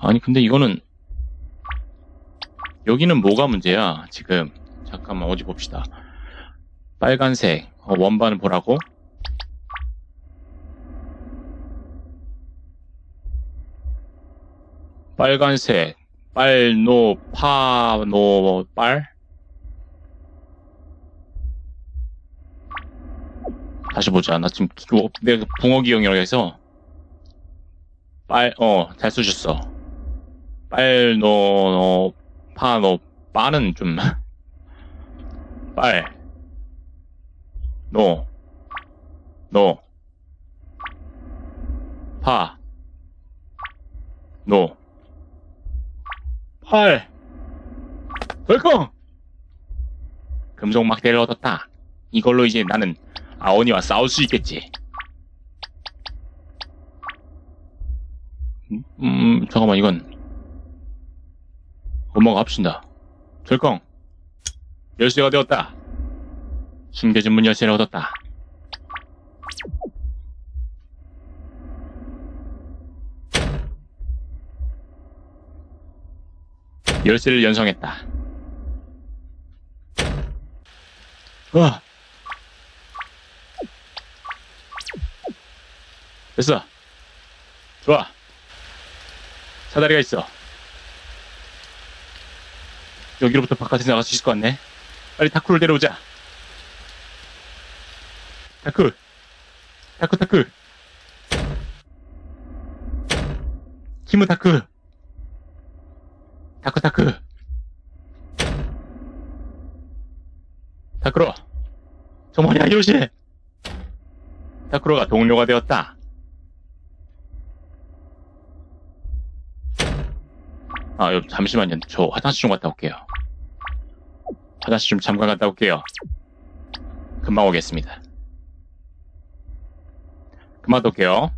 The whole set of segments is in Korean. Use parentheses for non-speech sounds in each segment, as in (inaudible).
아니 근데 이거는 여기는 뭐가 문제야? 지금 잠깐만 어디 봅시다. 빨간색 어, 원반을 보라고? 빨간색 빨노 파노 빨? 다시 보자. 나 지금 기- 내가 붕어 기억이라고 해서 빨 어잘 써줬어 빨노 파노 빠는 좀 (laughs) 빨, 노, 노, 파, 노, 팔, 벌컹! 금속 막대를 얻었다. 이걸로 이제 나는 아오니와 싸울 수 있겠지. 음, 음, 잠깐만, 이건. 합친다. 절컹! 열쇠가 되었다. 숨겨진 문 열쇠를 얻었다. 열쇠를 연성했다. 와. 됐어. 좋아. 사다리가 있어. 여기로부터 바깥에 나갈 수 있을 것 같네. 빨리 타쿠를 데려오자. 타쿠. 타쿠, 타쿠. 키무 타쿠. 타쿠, 타쿠. 타쿠로. 정말이야, 요시. 타쿠로가 동료가 되었다. 아, 여, 잠시만요. 저 화장실 좀 갔다 올게요. 화장실 좀 잠깐 갔다 올게요. 금방 오겠습니다. 금방 또 올게요.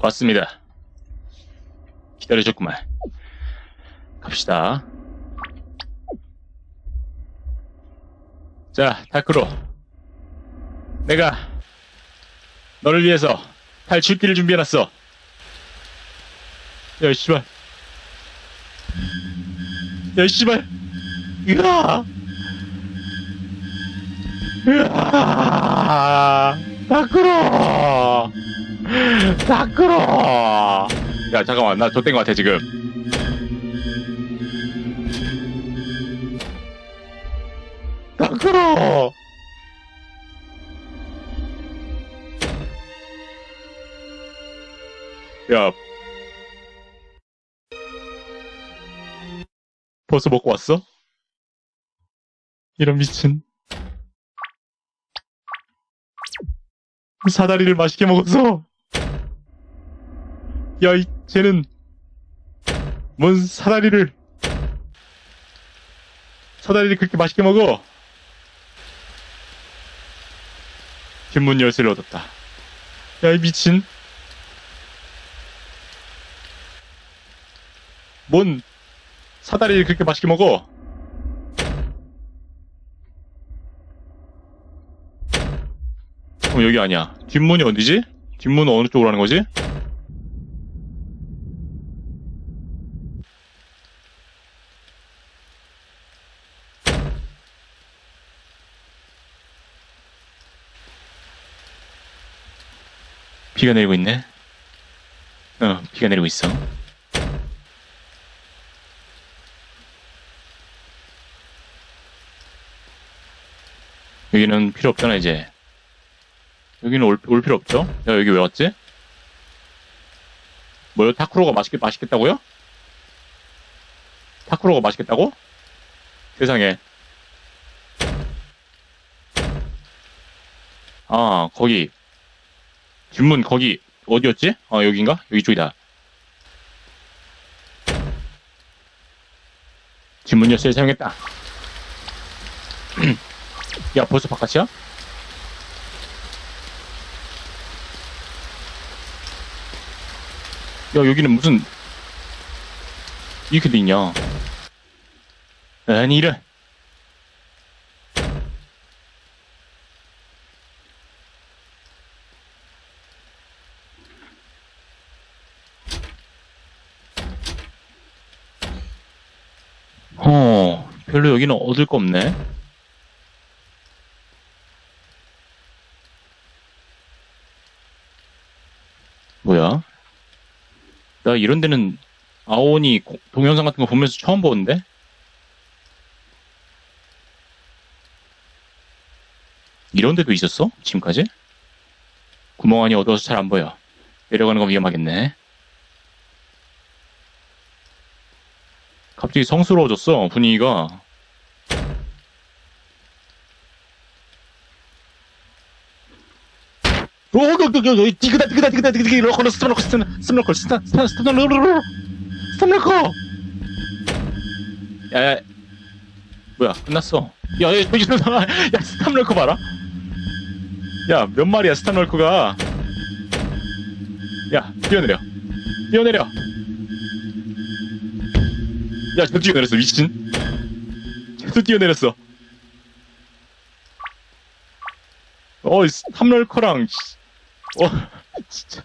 왔습니다. 기다려줬구만. 갑시다. 자, 타크로. 내가 너를 위해서 탈출기를 준비해놨어. 야, 씨발. 야, 씨발. 으아! 으아! 타크로! 타크로! 야, 잠깐만. 나 좆된 것 같아, 지금. 타크로! 야. 벌써 먹고 왔어? 이런 미친. 사다리를 맛있게 먹었어. 야, 이, 쟤는, 뭔 사다리를, 사다리를 그렇게 맛있게 먹어? 뒷문 열쇠를 얻었다. 야, 이 미친. 뭔, 사다리를 그렇게 맛있게 먹어? 어, 여기 아니야. 뒷문이 어디지? 뒷문은 어느 쪽으로 하는 거지? 비가 내리고 있네. 어, 비가 내리고 있어. 여기는 필요 없잖아, 이제. 여기는 올, 올 필요 없죠? 야, 여기 왜 왔지? 뭐요? 타쿠로가 맛있겠, 맛있겠다고요? 타쿠로가 맛있겠다고? 세상에. 아, 거기. 질문, 거기, 어디였지? 아, 여긴가? 여기 쪽이다. 질문 열쇠 사용했다. (clears throat) 야, 벌써 바깥이야? 야, 여기는 무슨, 이렇게 돼 있냐? 아니, 이런. 어, 별로 여기는 얻을 거 없네. 뭐야? 나 이런 데는 아오니 고- 동영상 같은 거 보면서 처음 보는데? 이런 데도 있었어? 지금까지? 구멍 안이 어두워서 잘 안 보여. 내려가는 건 위험하겠네. 갑자기 성스러워졌어, 분위기가. 오, 그, 그, 그, 디그다, 디그다, 디그다, 디그다, 디그다, 로컬, 스타로컬, 스타, 스타로컬, 스타, 스타, 스타로컬, 스타로컬. 야, 야, 뭐야, 끝났어. 야, 야, 저기, (laughs) 야, 스타로컬 봐라. 야, 몇 마리야, 스타로컬가. 야, 뛰어내려. 뛰어내려. 야, 저 뛰어내렸어, 미친. 저 뛰어내렸어. 어, 이 스탑럴커랑, 씨. 어, (laughs) 진짜.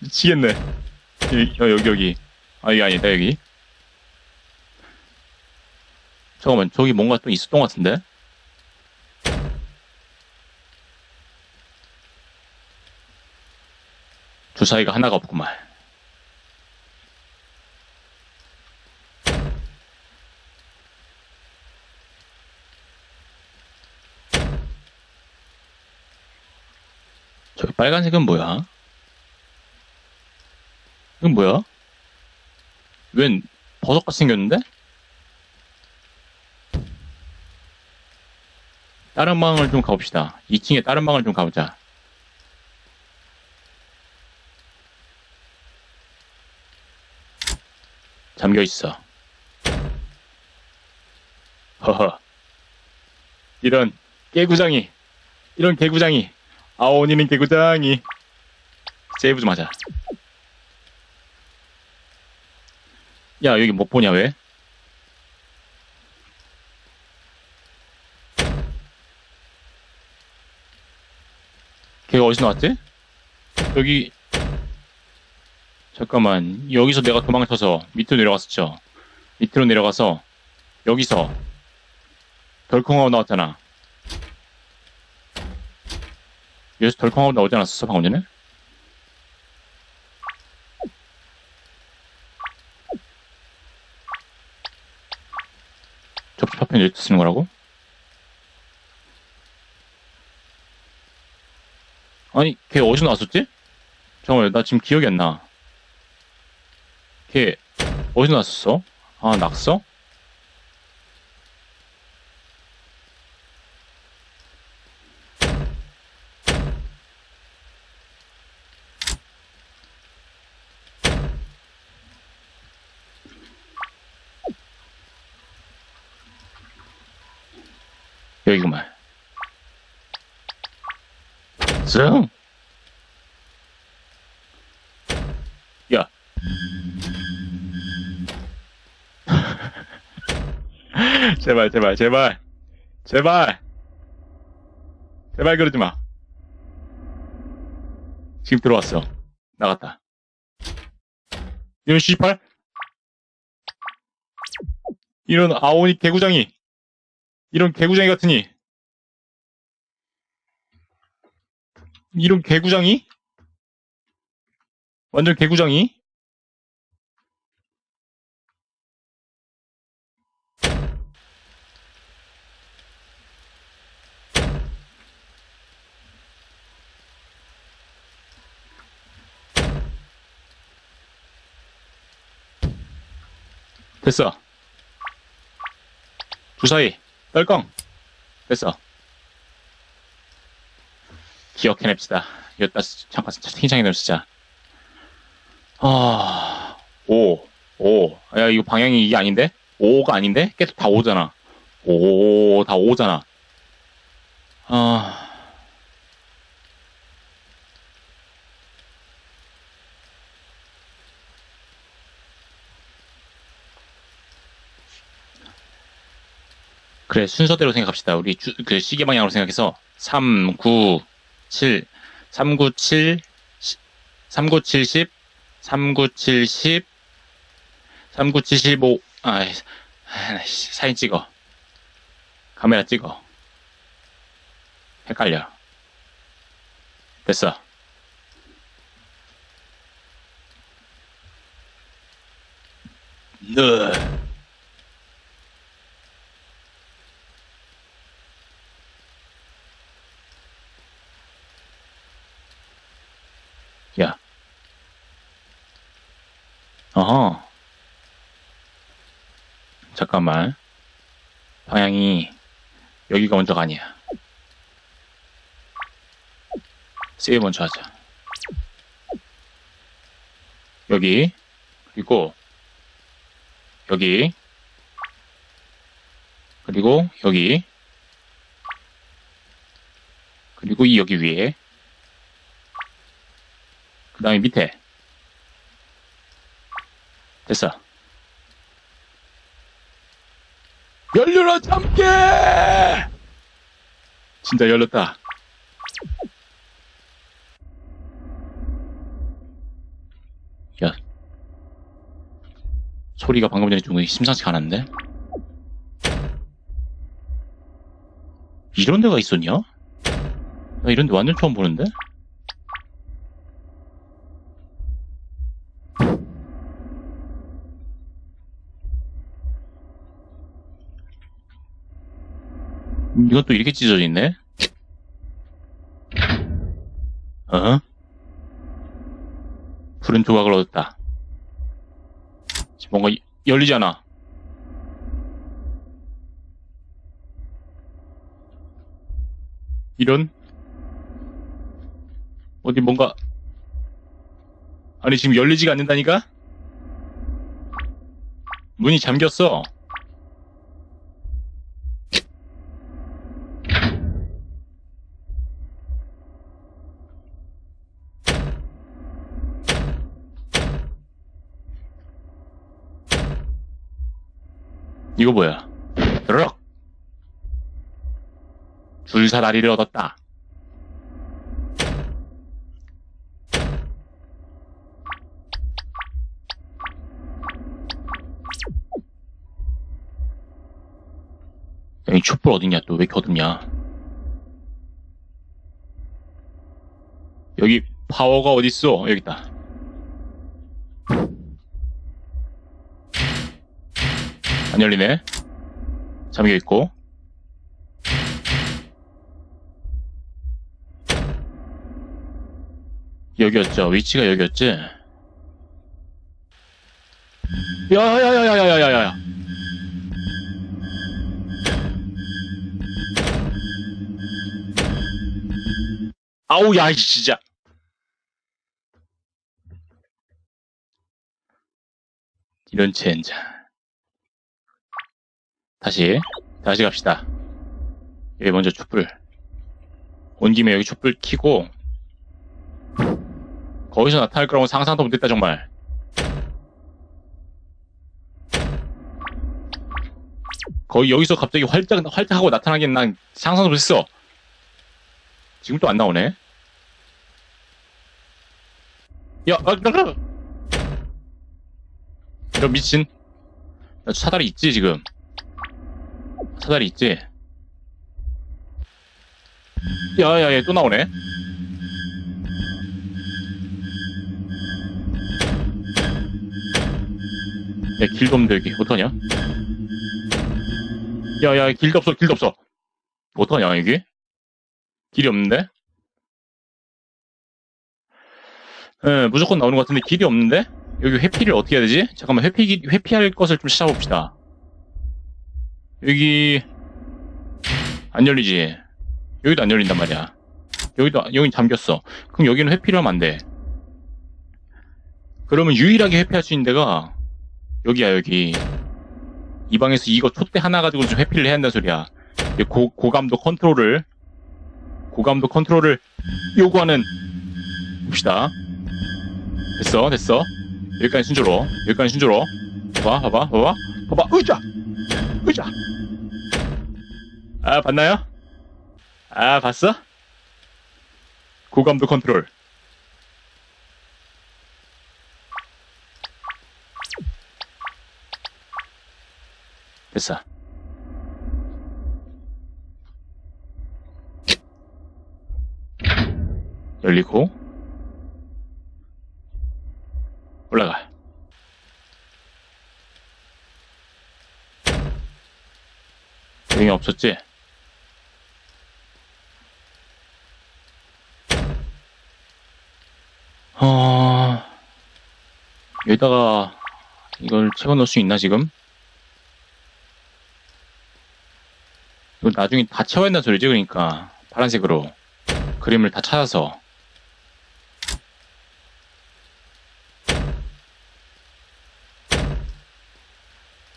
미치겠네. 어, 여기, 여기. 아, 이게 아니다, 여기. 잠깐만, 저기 뭔가 또 있었던 것 같은데? 주사위가 하나가 없구만. 빨간색은 뭐야? 이건 뭐야? 웬 버섯같이 생겼는데? 다른 방을 좀 가봅시다. 2층에 다른 방을 좀 가보자. 잠겨 있어. 허허. 이런 깨구장이, 이런 개구장이, 아오니는 개구장이. 세이브 좀 하자. 야, 여기 못 보냐, 왜? 걔가 어디서 나왔지? 여기, 잠깐만, 여기서 내가 도망쳐서 밑으로 내려갔었죠. 밑으로 내려가서, 여기서, 덜컹하고 나왔잖아. 여기서 덜컹하고 나오지 않았었어, 방금 전에? 접촉파편 여기 쓰는 거라고? 아니, 걔 어디서 나왔었지? 잠깐만, 나 지금 기억이 안 나. 걔, 어디서 나왔었어? 아, 낙서? 여기구만. 승! 야. 제발, 제발, 제발. 제발. 제발 그러지 마. 지금 들어왔어. 나갔다. 이런 씨발. 이런 아오니 개구장이. 이런 개구장이 같으니. 이런 개구장이? 완전 개구정이? 됐어. 주사위, 떨껑. 됐어. 기억해냅시다. 이따 잠깐 넣으 진짜. 아, 5, 5. 야, 이거 방향이 이게 아닌데? 5가 아닌데? 계속 다 5잖아. 5, 다 5잖아. 아. 그래, 순서대로 생각합시다. 우리 주, 그 시계 방향으로 생각해서 3, 9, 7, 3, 9, 7, 3, 9, 70, 3, 9, 70, 3, 9, 75. 아, 아이씨, 사진 찍어. 카메라 찍어. 헷갈려. 됐어. 네. 야. 어허. 잠깐만. 방향이 여기가 먼저가 아니야. 세이 먼저 하자. 여기 그리고 여기 그리고 여기 그리고 이 여기 위에 그 다음에 밑에 됐어 열려라 참깨 진짜 열렸다 야 소리가 방금 전에 좀 심상치 않았는데 이런 데가 있었냐? 나 이런 데 완전 처음 보는데? 이것도 이렇게 찢어져 있네? 어? 푸른 조각을 얻었다. 뭔가 이- 열리잖아. 이런? 어디 뭔가, 아니 지금 열리지가 않는다니까? 문이 잠겼어. 이거 뭐야? 드럭! 줄사다리를 얻었다. 여기 촛불 어딨냐 또 왜 이렇게 어둡냐 여기 파워가 어딨어 여기 있다 안 열리네. 잠겨 있고. 여기였죠. 위치가 여기였지? 야야야야야야야야. 아우 야이 진짜. 이런 젠장 다시 다시 갑시다. 여기 먼저 촛불. 온 김에 여기 촛불 켜고 거기서 나타날 거라고 상상도 못했다 정말. 거의 여기서 갑자기 활짝 활짝하고 나타나긴 난 상상도 못했어. 지금 또 안 나오네. 야, 아, 아, 아. 이런 미친. 야, 사다리 있지 지금 사다리 있지? 야야야 또 나오네. 야 길도 없는데 여기 어떡하냐? 야야 길도 없어 길도 없어. 어떡하냐 여기 길이 없는데? 예, 무조건 나오는 것 같은데 길이 없는데? 여기 회피를 어떻게 해야 되지? 잠깐만 회피 회피할 것을 좀 찾아봅시다. 여기, 안 열리지? 여기도 안 열린단 말이야. 여기도, 여기 잠겼어. 그럼 여기는 회피를 하면 안 돼. 그러면 유일하게 회피할 수 있는 데가, 여기야, 여기. 이 방에서 이거 촛대 하나 가지고 좀 회피를 해야 한다는 소리야. 이 고, 고감도 컨트롤을, 고감도 컨트롤을 요구하는, 봅시다. 됐어, 됐어. 여기까지 순조로, 여기까지 순조로. 봐봐, 봐봐, 봐봐. 봐봐, 으자! 으자! 아, 봤나요? 아, 봤어? 고감도 컨트롤. 됐어. 열리고 올라가. 여기 없었지? 여기다가 이걸 채워 넣을 수 있나 지금? 이거 나중에 다 채워야 한다는 소리지 그러니까. 파란색으로. 그림을 다 찾아서.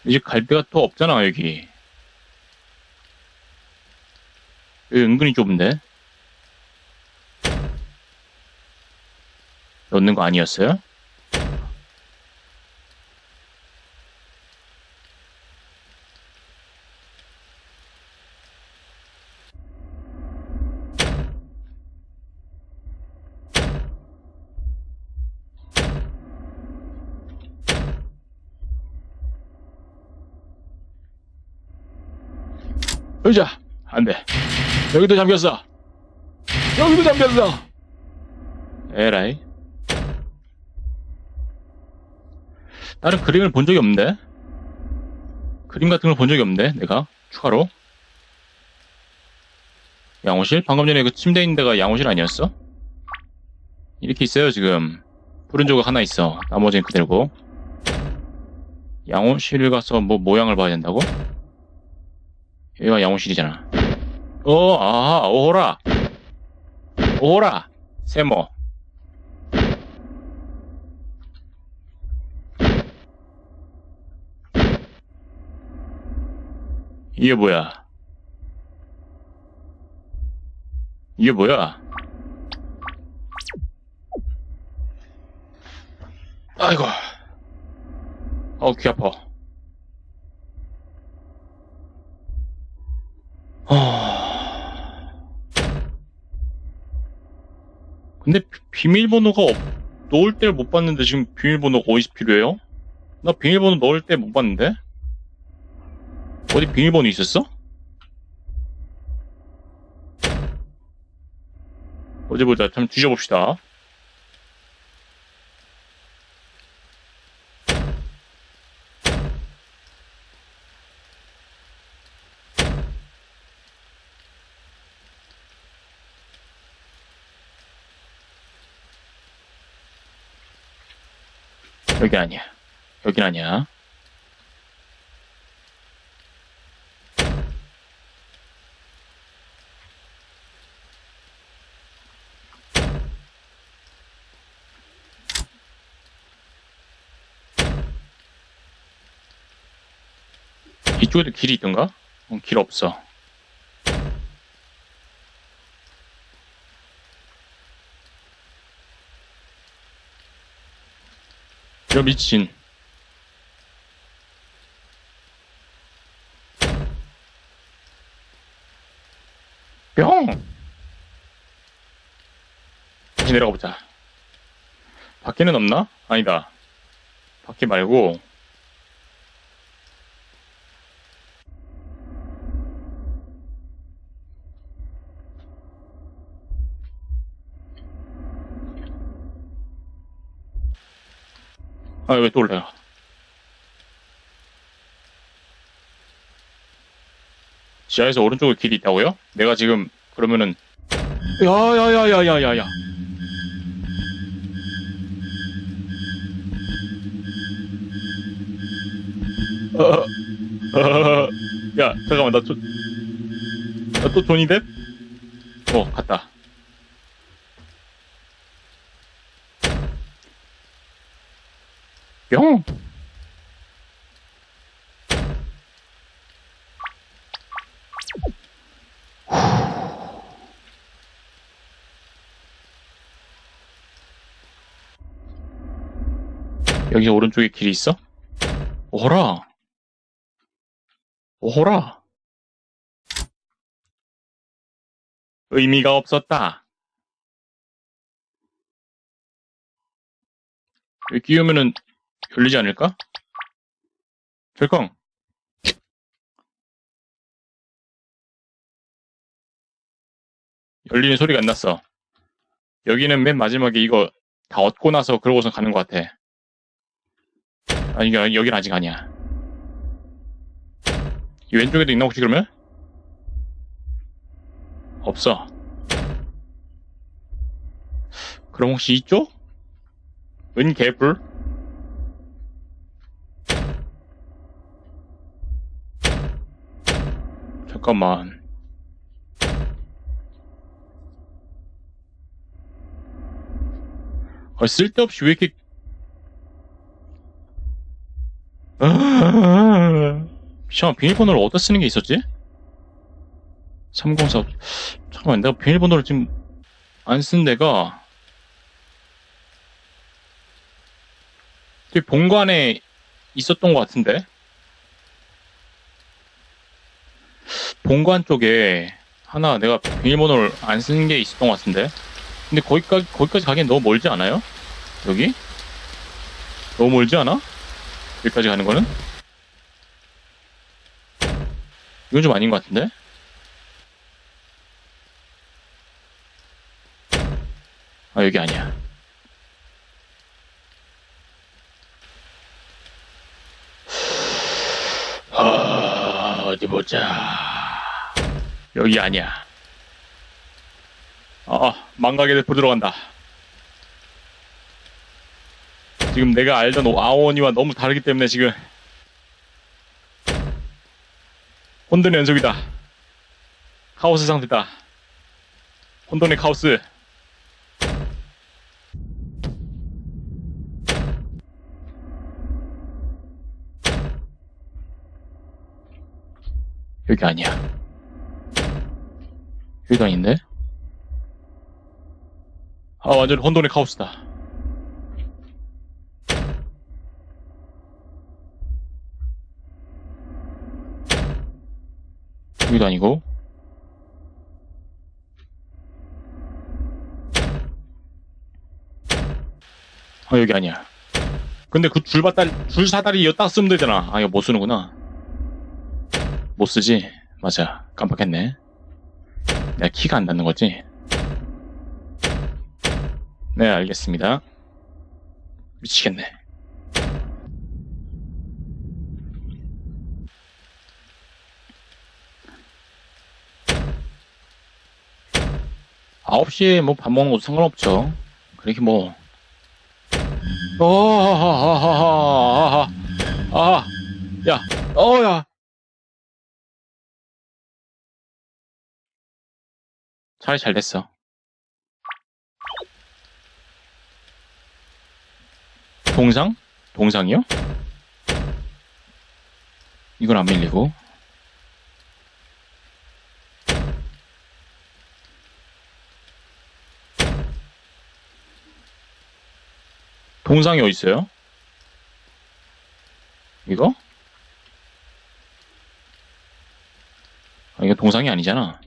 이제 갈 데가 또 없잖아 여기. 여기 은근히 좁은데? 넣는 거 아니었어요? 의자 안돼. 여기도 잠겼어. 여기도 잠겼어. 에라이. 다른 그림을 본 적이 없는데? 그림 같은 걸 본 적이 없는데 내가? 추가로? 양호실? 방금 전에 그 침대 있는 데가 양호실 아니었어? 이렇게 있어요 지금. 푸른 조각 하나 있어. 나머지는 그대로고. 양호실 가서 뭐 모양을 봐야 된다고? 여기가 양호실이잖아 어, 아, 오호라 오호라 세모 이게 뭐야? 이게 뭐야? 아이고. 어, 귀 아파. 근데 비- 비밀번호가 없, 넣을 때를 못 봤는데 지금 비밀번호가 어디서 필요해요? 나 비밀번호 넣을 때 못 봤는데? 어디 비밀번호 있었어? 어디 보자. 좀 뒤져봅시다. 여기 아니야. 여긴 아니야. 이쪽에도 길이 있던가? 어, 길 없어. 야, 미친. 뿅! 다시 내려가 보자. 밖에는 없나? 아니다. 밖에 말고, 아, 왜 또 올라요? 지하에서 오른쪽으로 길이 있다고요? 내가 지금 그러면은 야야야야야야야 야 잠깐만 나또나또 존이 뎁? 어 갔다 뿅 여기 오른쪽에 길이 있어? 오호라. 오호라. 의미가 없었다. 끼우면은 열리지 않을까? 절컹. 열리는 소리가 안 났어. 여기는 맨 마지막에 이거 다 얻고 나서 그러고서 가는 것 같아. 아니, 여긴 아직 아니야. 이 왼쪽에도 있나 혹시 그러면? 없어. 그럼 혹시 이쪽? 은 개불? 잠깐만. 아, 쓸데없이 왜 이렇게 아, 잠깐 비밀번호를 어디다 쓰는 게 있었지? 304 잠깐만 내가 비밀번호를 지금 안 쓴 데가 본관에 있었던 것 같은데 본관 쪽에 하나 내가 비밀번호를 안 쓴 게 있었던 것 같은데 근데 거기까지 거기까지 가기엔 너무 멀지 않아요? 여기? 너무 멀지 않아? 여기까지 가는 거는? 이건 좀 아닌 것 같은데? 아, 여기 아니야. 아, 어디 보자. 여기 아니야. 아, 망각의 대포 들어간다. 지금 내가 알던 아오니와 너무 다르기 때문에 지금 혼돈의 연속이다. 카오스 상태다. 혼돈의 카오스. 여기 아니야. 여기도 아닌데? 아, 완전 혼돈의 카오스다. 여기도 아니고 아 여기 아니야 근데 그 줄바다리 줄사다리 이었다 쓰면 되잖아 아 이거 못 쓰는구나 못 쓰지 맞아 깜빡했네 내가 키가 안 닿는 거지 네 알겠습니다 미치겠네 아홉 시에 뭐 밥 먹는 것도 상관없죠. 그렇게 뭐. 어하하하하하하. 아, 야, 어 야. 차라리 잘 됐어. 동상? 동상이요? 이건 안 밀리고. 동상이 어디 있어요? 이거? 아, 이거 동상이 아니잖아.